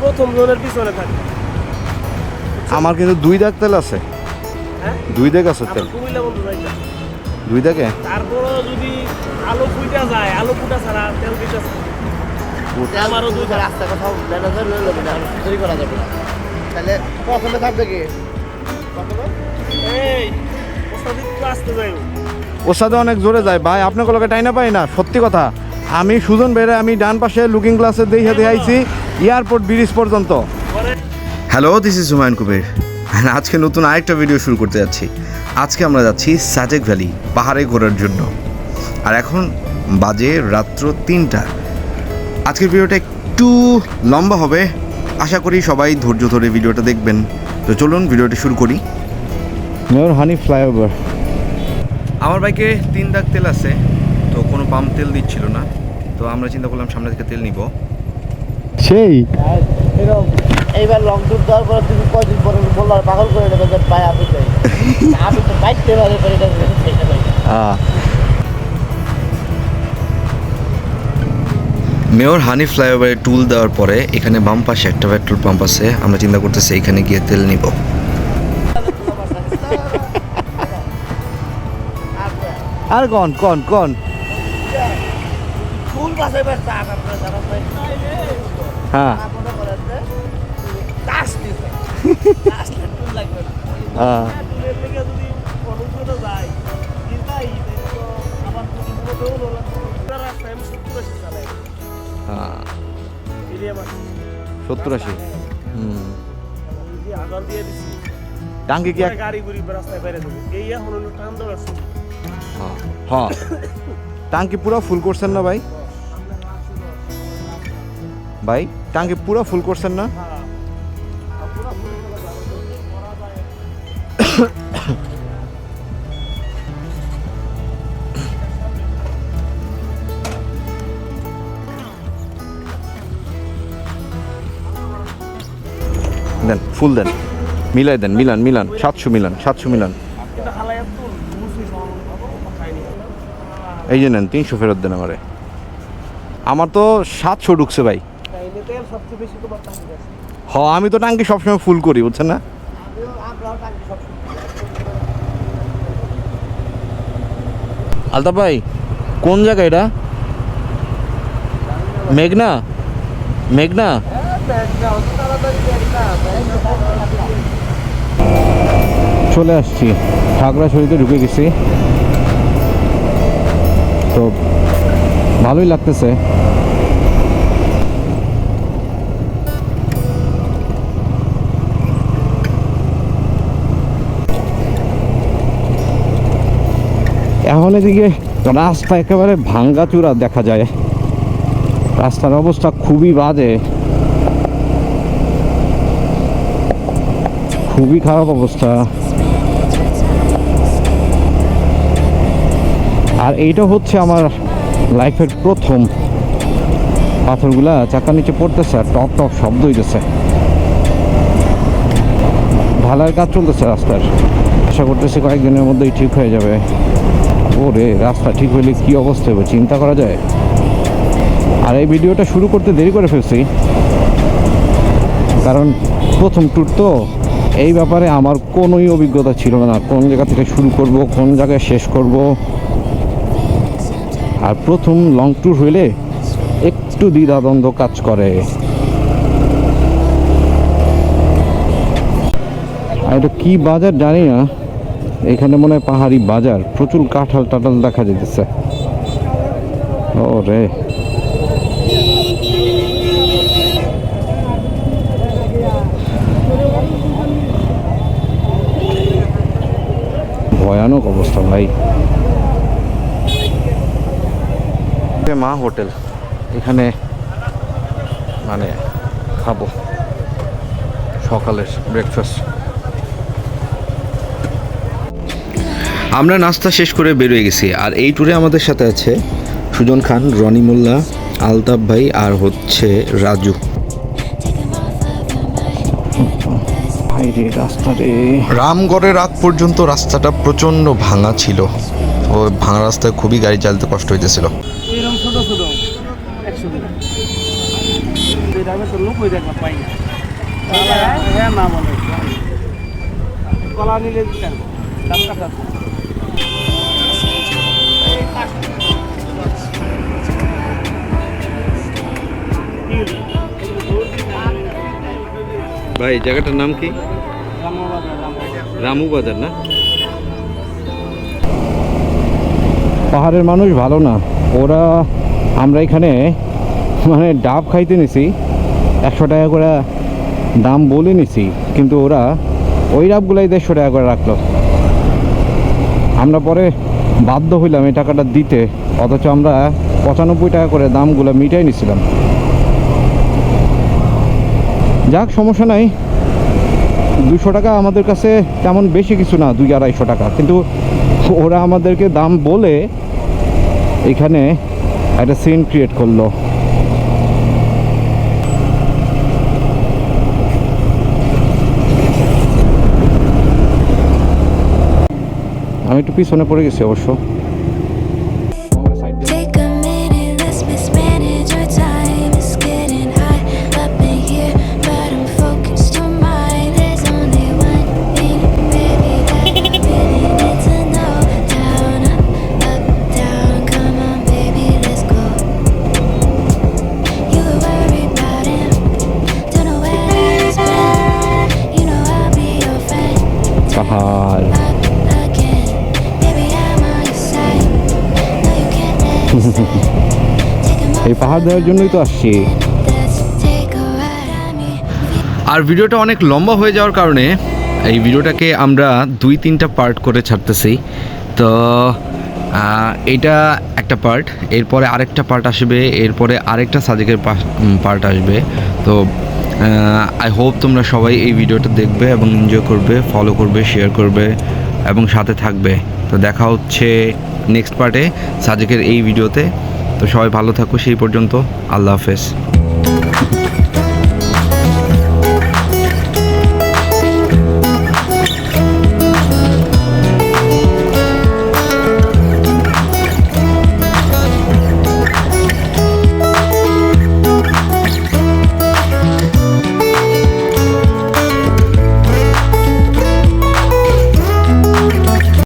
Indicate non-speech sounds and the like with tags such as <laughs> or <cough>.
প্রথম জনের পিছনে থাকে। আমার কিন্তু দুই দাগ তেল আছে। হ্যাঁ? দুই দাগ আছে তেল। দুই দাগে? তারপরও যদি আলো ফুইটা যায় আলো ফুটা ছাড়া তেল দিতে আমারও দুই ধারা। রাস্তা কোথাও ম্যানেজার লয়ে যাবে না চুরি করা যাবে না। তাহলে প্রথমে থাকবে কি? এই ওস্তাদ একটু আসতে যাই ওর অনেক জোরে যায়। ভাই আপনার লোকে টাইনা পাই না সত্যি কথা। আমি সুজন বেড়ে আমি ডান পাশে লুকিং গ্লাসে দেখে দেখাইছি এয়ারপোর্ট ব্রিজ পর্যন্ত। Hello this is Humayun Kabir আজকে নতুন আরেকটা ভিডিও শুরু করতে যাচ্ছি। আজকে আমরা যাচ্ছি সাজেক ভ্যালি পাহাড়ে ঘোরার জন্য। আর এখন বাজে রাত্র তিনটা। আজকের ভিডিওটা একটু লম্বা হবে। আশা করি সবাই ধৈর্য ধরে ভিডিওটা দেখবেন। তো চলুন ভিডিওটা শুরু করি। মেয়র হানি ফ্লাইওভার আমার বাইকে তিন দাগ তেল আছে তো কোনো পাম্প তেল দিচ্ছিল না। তো আমরা চিন্তা করলাম সামনে থেকে তেল নিব। সেই? এইবার লং ট্যুর দেওয়ার পরে তুমি কয়দিন পরে বলল আর পাগল করে দেবে যে পায়ে আমি চাই আমি তো <laughs> বাইক তেলারে পারি এটা মেয়র হানি ফ্লাইওভারে টুল দেওয়ার পরে এখানে বাম পাশে একটা পেট্রোল পাম্প আছে আমরা চিন্তা করতেছি এখানে গিয়ে তেল নিব। আর কন কন কন? ফুল আপনারা জানান ভাই হ্যাঁ। মনে করেন যে কাজ দিবে কাজ টুল লাগবে না। হ্যাঁ টুলের লেগে যদি অনুপ্রেরণা যায় কিন্তু এই তো আমার যদি বিপদেও হলো রাস্তায় আমি সত্তর আশি চালাই হ্যাঁ সত্তর আশি? হুম। আগার দিয়ে দিছি টাঙ্কি কি গাড়ি ঘুরি রাস্তায় বাইরে দেবো এই এখন টান দেওয়ার হ্যাঁ হ্যাঁ টাঙ্কি পুরো ফুল করছেন না ভাই? ভাই, টাঙ্কি পুরো ফুল করছেন না? দেন ফুল দেন। মিলাই দেন, মিলান মিলান, সাতশো মিলান সাতশো মিলান। এই যে নেন, তিনশো ফেরত দেন আমারে। আমার তো সাতশো ঢুকছে ভাই। সবচেয়ে বেশি তোমার টাকা আছে হ আমি তো টাঙ্কি সবসময় ফুল করি বুঝছেন না? আমরাও আলতা ভাই কোন জায়গা এটা? মেঘনা? মেঘনা? চলে আসছি। খাগড়াছড়িতে ঢুকে গেছি। তো ভালোই লাগতেছে। এখন এদিকে রাস্তা একেবারে ভাঙ্গাচুরা দেখা যায়। রাস্তার অবস্থা খুবই বাজে। খুবই খারাপ অবস্থা। আর এইটা হচ্ছে আমার লাইফের প্রথম পাথরগুলা চাকার নিচে পড়তেছে আর টপ টপ শব্দ হইতেছে। ঢালার কাজ চলতেছে রাস্তার। আশা করতেছি কয়েকদিনের মধ্যেই ঠিক হয়ে যাবে। ওরে, রাস্তা ঠিক হইলে কী অবস্থা হবে? চিন্তা করা যায়? আর এই ভিডিওটা শুরু করতে দেরি করে ফেলছি। কারণ প্রথম ট্যুর তো, এই ব্যাপারে আমার কোনোই অভিজ্ঞতা ছিল না। কোন জায়গা থেকে শুরু করব, কোন জায়গায় শেষ করব। আর প্রথম লং ট্যুর হইলে একটু দ্বিধাদ্বন্দ্ব কাজ করে। আর এটা কি বাজার জানি না। এখানে মনে হয় পাহাড়ি বাজার, প্রচুর কাঁঠাল টাঠাল দেখা যেতেছে ও রে ভয়ানক অবস্থা ভাই। মা হোটেল। এখানে মানে খাব। সকালের ব্রেকফাস্ট আমরা নাস্তা শেষ করে বেরিয়ে গেছি। আর এই ট্যুরে আমাদের সাথে আছে সুজন খান রনি মোল্লা আলতাফ ভাই আর হচ্ছে রাজু। ভাইরে রাস্তা রে। রামগড়ের আগ পর্যন্ত রাস্তাটা প্রচণ্ড ভাঙা ছিল। ও ভাঙা রাস্তায় খুবই গাড়ি চালাতে কষ্ট হইতেছিল। এরকম ছোট ভাই জায়গাটার নাম কি? রামু বাজার না? পাহাড়ের মানুষ ভালো না। ওরা আমরা এখানে মানে ডাব খাইতে নিছি, একশো টাকা করে দাম বলে নিছি, কিন্তু ওরা ওই ডাবগুলাই দেড়শো টাকা করে রাখল। আমরা পরে বাধ্য হইলাম এই টাকাটা দিতে, অথচ আমরা পঁচানব্বই টাকা করে দামগুলো মিটাই নিছিলাম। যাক, সমস্যা নাই। দুশো টাকা আমাদের কাছে তেমন বেশি কিছু না, দুই আড়াইশো টাকা। কিন্তু ওরা আমাদেরকে দাম বলে এখানে একটা সিন ক্রিয়েট করল। আমি একটু পিছনে পড়ে গেছি অবশ্য। এই পাহাড় দেওয়ার জন্যই তো আসছি. আর ভিডিওটা অনেক লম্বা হয়ে যাওয়ার কারণে এই ভিডিওটাকে আমরা দুই তিনটা পার্ট করে ছাড়তেছি। তো এটা একটা পার্ট এরপরে আরেকটা পার্ট আসবে, এরপরে আরেকটা সাজেকের পার্ট আসবে। তো আই হোপ তোমরা সবাই এই ভিডিওটা দেখবে এবং এনজয় করবে ফলো করবে শেয়ার করবে এবং সাথে থাকবে। তো দেখা হচ্ছে নেক্সট পার্টে সাজেকের এই ভিডিওতে। তো সবাই ভালো থাকো সেই পর্যন্ত আল্লাহ হাফেজ।